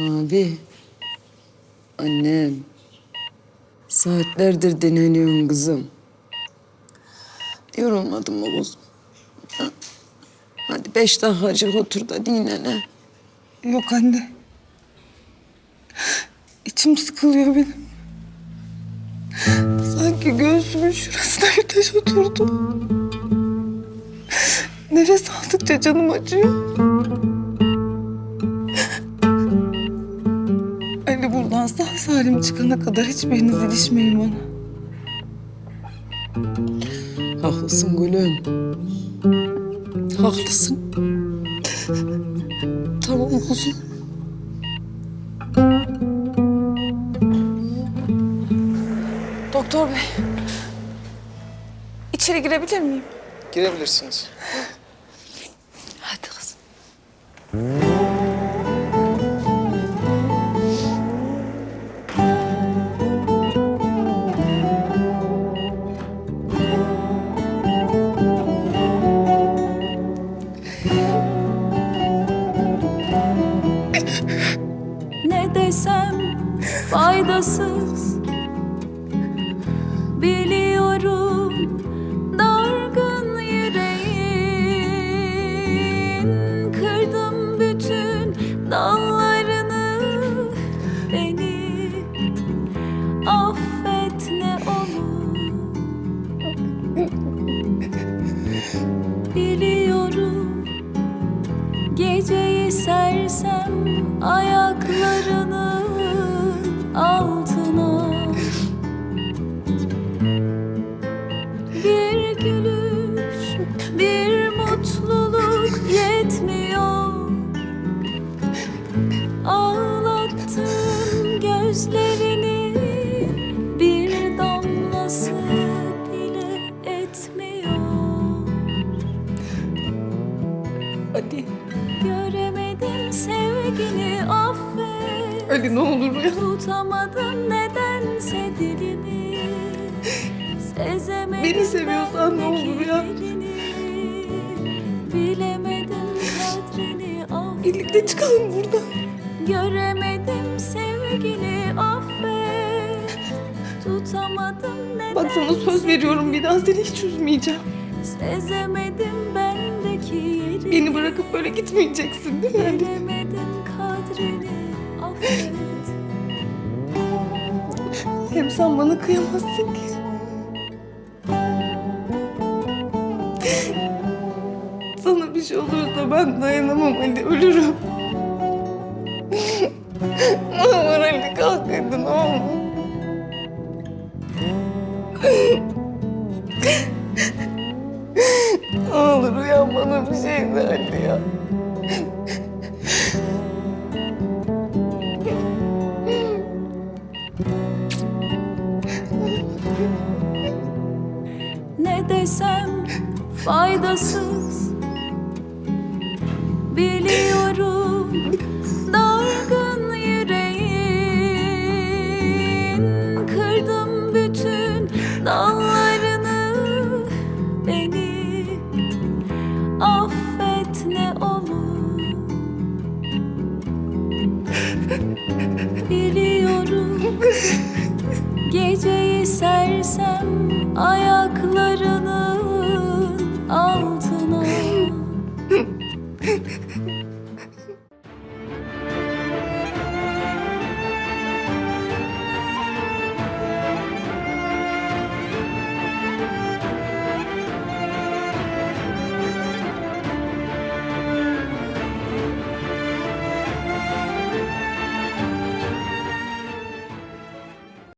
Abi. Annem. Saatlerdir dinleniyorsun kızım. Yorulmadın mı kuzum? Ha? Hadi beş dakikacık otur da dinlen ha. Yok anne. İçim sıkılıyor benim. Sanki göğsümün şurasına bir taş oturdu. Nefes aldıkça canım acıyor. Salim çıkana kadar hiçbiriniz ilişmeyin bana. Haklısın gülüm. Haklısın. tamam kuzum. Doktor bey. İçeri girebilir miyim? Girebilirsiniz. Hadi kızım. Faydasız. Biliyorum dargın yüreğin. Kırdım bütün dallarını. Beni affet ne olur. Biliyorum Geceyi sersem ayaklarının altına. Bir gülüş, bir mutluluk yetmiyor. Ağlattım gözlerini Ali ne olur ya. Tutamadım nedense dilimi Sezemedim Beni seviyorsan ne olur yerini. Bilemedim kadrini affet Birlikte çıkalım buradan. Göremedim sevgini affet Tutamadım nedense Bak sana söz veriyorum bir daha seni hiç üzmeyeceğim. Sezemedim bendeki yerini Beni bırakıp böyle gitmeyeceksin değil mi? Bilemedim kadrini Hem sen bana kıyamazsın ki. Sana bir şey olursa ben dayanamam Ali, ölürüm. ne olur Ali kalk hadi ne olur. ne olur uyan bana bir şey Ali ya. Ne desem faydasız. Biliyorum Biliyorum. Geceyi sersem ayaklarını